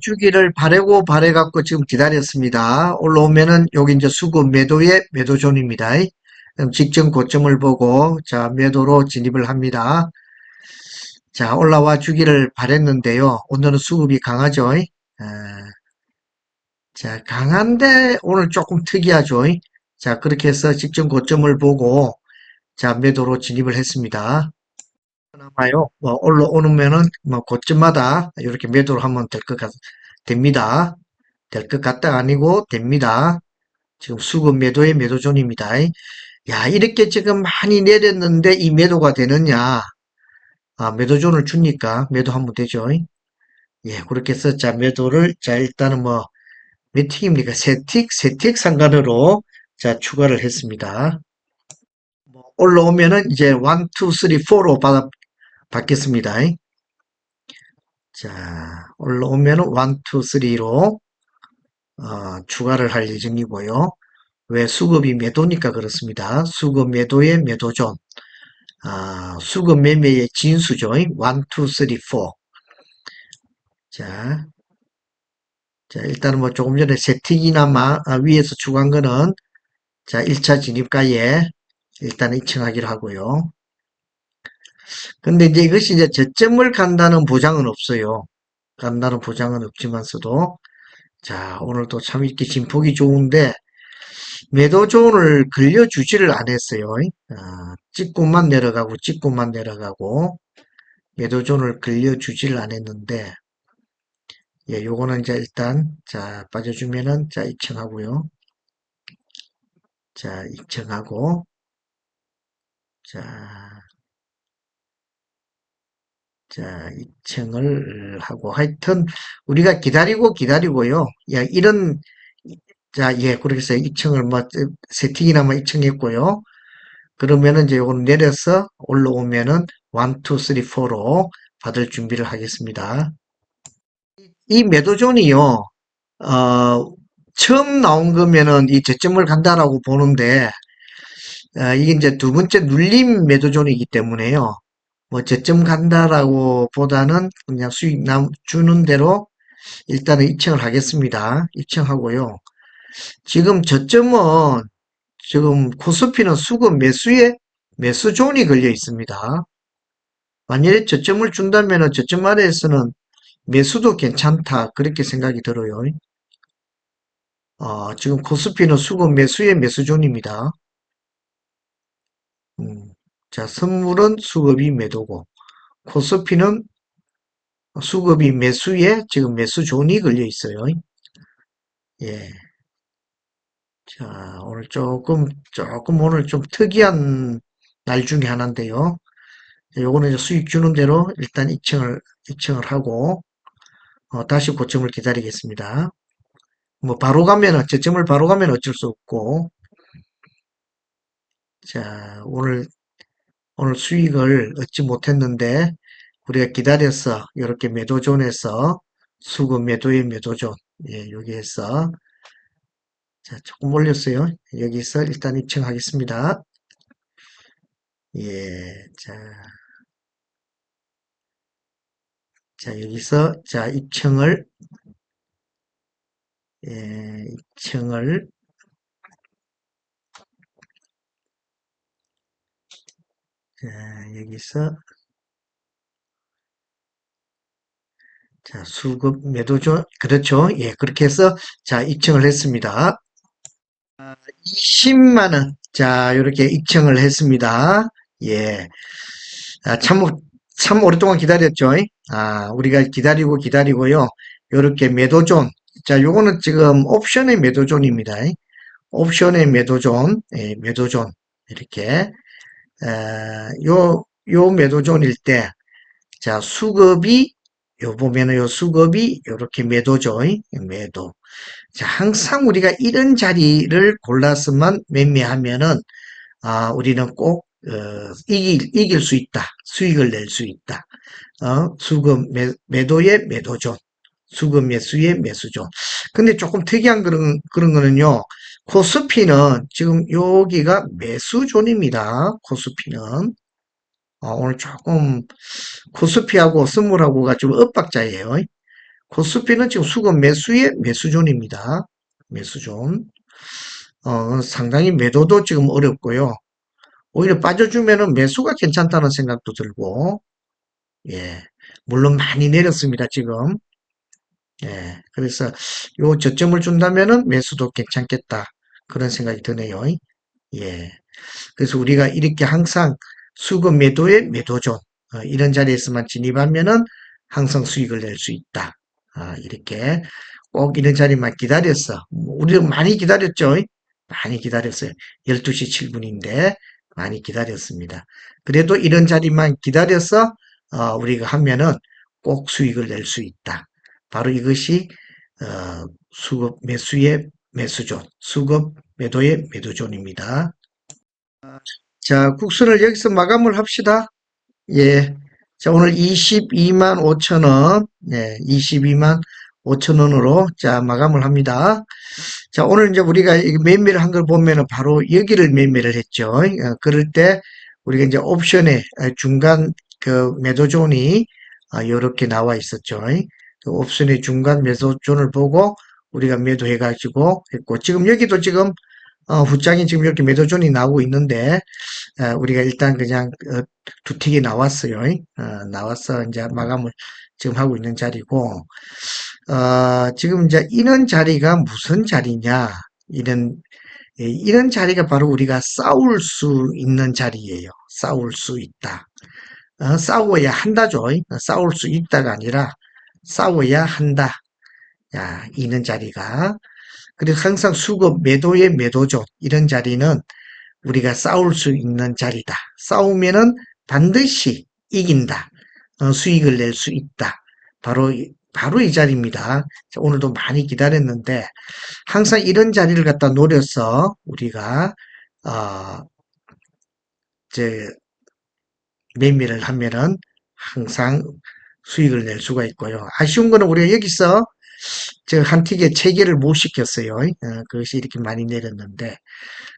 주기를 바래고 바래갖고 지금 기다렸습니다. 올라오면은 여기 이제 수급 매도의 매도존입니다. 직전 고점을 보고 자 매도로 진입을 합니다. 자 올라와 주기를 바랬는데요. 오늘은 수급이 강하죠. 아, 자 강한데 오늘 조금 특이하죠. 자 그렇게 해서 직전 고점을 보고 자 매도로 진입을 했습니다. 그나마요 뭐 올라오면은 뭐 고점마다 이렇게 매도를 하면 될 것 같, 됩니다. 될 것 같다 아니고 됩니다. 지금 수급 매도의 매도존입니다. 야, 이렇게 지금 많이 내렸는데 이 매도가 되느냐? 아, 매도존을 주니까 매도하면 되죠. 예, 그렇게 해서 자, 매도를 자, 일단은 뭐, 몇 틱입니까? 세 틱, 세틱 상관으로 자, 추가를 했습니다. 뭐 올라오면은 이제 1, 2, 3, 4로 받아, 받겠습니다. 자, 올라오면은 1, 2, 3로 어, 추가를 할 예정이고요. 왜 수급이 매도니까 그렇습니다. 수급 매도의 매도존. 아, 수급 매매의 진수죠. 1, 2, 3, 4. 자, 자, 일단은 뭐 조금 전에 세팅이나 아, 위에서 추가한 거는 자, 1차 진입가에 일단 입청하기로 하고요. 근데 이제 이것이 이제 저점을 간다는 보장은 없어요. 간다는 보장은 없지만서도 자, 오늘도 참 이렇게 진폭이 좋은데 매도존을 걸려주지를 않았어요. 아, 찍고만 내려가고 찍고만 내려가고 매도존을 걸려주지를 않았는데 예, 요거는 이제 일단 자 빠져주면은 자 입청하고요. 자 입청하고 자, 자 입청을 하고 하여튼 우리가 기다리고 기다리고요. 야 이런 자, 예, 그렇게 해서 2층을 뭐, 세팅이나 뭐 2층 했고요. 그러면은 이제 요걸 내려서 올라오면은 1, 2, 3, 4로 받을 준비를 하겠습니다. 이 매도존이요, 어, 처음 나온 거면은 이 저점을 간다라고 보는데, 어, 이게 이제 두 번째 눌림 매도존이기 때문에요. 뭐 저점 간다라고 보다는 그냥 수익 남, 주는 대로 일단은 입청을 하겠습니다. 입청하고요. 지금 저점은 지금 코스피는 수급 매수에 매수 존이 걸려 있습니다. 만약에 저점을 준다면 저점 아래에서는 매수도 괜찮다 그렇게 생각이 들어요. 어, 지금 코스피는 수급 매수의 매수존입니다. 음, 자, 선물은 수급이 매도고 코스피는 수급이 매수에 지금 매수 존이 걸려 있어요. 예. 자, 오늘 조금, 조금 오늘 좀 특이한 날 중에 하나인데요. 요거는 이제 수익 주는 대로 일단 입청을, 입청을 하고, 어, 다시 고점을 기다리겠습니다. 뭐, 바로 가면, 저점을 바로 가면 어쩔 수 없고, 자, 오늘, 오늘 수익을 얻지 못했는데, 우리가 기다려서, 이렇게 매도존에서, 수급 매도의 매도존, 예, 여기에서, 자, 조금 올렸어요. 여기서 일단 입청하겠습니다. 예, 자. 자, 여기서, 자, 입청을, 예, 입청을, 자, 여기서, 자, 수급 매도죠. 그렇죠. 예, 그렇게 해서, 자, 입청을 했습니다. 20만 원. 자, 이렇게 입청을 했습니다. 예. 아, 참, 참 오랫동안 기다렸죠. 아, 우리가 기다리고 기다리고요. 이렇게 매도존. 자, 요거는 지금 옵션의 매도존입니다. 옵션의 매도존, 예, 매도존. 이렇게. 에, 요, 요 매도존일 때, 자, 수급이, 요 보면은 요 수급이 이렇게 매도죠. 매도. 자, 항상 우리가 이런 자리를 골라서만 매매하면은, 아, 우리는 꼭, 어, 이길, 이길 수 있다. 수익을 낼 수 있다. 어, 수급 매, 매도의 매도존. 수급 매수의 매수존. 근데 조금 특이한 그런, 그런 거는요, 코스피는 지금 여기가 매수존입니다. 코스피는. 어, 오늘 조금 코스피하고 스물하고가 좀 엇박자예요. 코스피는 지금 수급 매수의 매수존입니다. 매수존. 어, 상당히 매도도 지금 어렵고요. 오히려 빠져주면은 매수가 괜찮다는 생각도 들고, 예. 물론 많이 내렸습니다, 지금. 예. 그래서 요 저점을 준다면은 매수도 괜찮겠다. 그런 생각이 드네요. 예. 그래서 우리가 이렇게 항상 수급 매도의 매도존, 어, 이런 자리에서만 진입하면은 항상 수익을 낼 수 있다. 아, 이렇게 꼭 이런 자리만 기다렸어. 우리도 많이 기다렸죠. 많이 기다렸어요. 12시 7분인데 많이 기다렸습니다. 그래도 이런 자리만 기다려서 어, 우리가 하면은 꼭 수익을 낼 수 있다. 바로 이것이 어, 수급 매수의 매수존, 수급 매도의 매도존입니다. 자, 국수를 여기서 마감을 합시다. 예. 자, 오늘 22만 5천 원, 네, 22만 5천 원으로 자, 마감을 합니다. 자, 오늘 이제 우리가 이 매매를 한 걸 보면은 바로 여기를 매매를 했죠. 어, 그럴 때 우리가 이제 옵션에 어, 중간 그 매도존이 이렇게 나와 있었죠. 그 옵션의 중간 매도존을 보고 우리가 매도해 가지고 했고 지금 여기도 지금 어, 후장이 지금 이렇게 매도존이 나오고 있는데 어, 우리가 일단 그냥 어, 두 틱이 나왔어요. 어, 나와서 이제 마감을 지금 하고 있는 자리고 어, 지금 이제 이런 자리가 무슨 자리냐 이런 예, 이런 자리가 바로 우리가 싸울 수 있는 자리예요. 싸울 수 있다. 어, 싸워야 한다죠. 어, 싸울 수 있다가 아니라 싸워야 한다. 야, 이런 자리가. 그래서 항상 수급 매도의 매도죠. 이런 자리는 우리가 싸울 수 있는 자리다. 싸우면은 반드시 이긴다. 어, 수익을 낼 수 있다. 바로 이- 바로 이 자리입니다. 자, 오늘도 많이 기다렸는데 항상 이런 자리를 갖다 노려서 우리가 어, 이제 매매를 하면은 항상 수익을 낼 수가 있고요. 아쉬운 거는 우리가 여기서 저한 틱에 체계를 못 시켰어요. 어, 그것이 이렇게 많이 내렸는데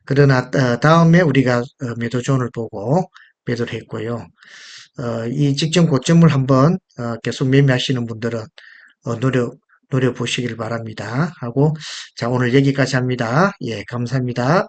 그러나 어, 다음에 우리가 어, 매도존을 보고 매도를 했고요. 어, 이 직전 고점을 한번 어, 계속 매매하시는 분들은 어, 노려 노려 보시길 바랍니다. 하고 자 오늘 여기까지 합니다. 예, 감사합니다.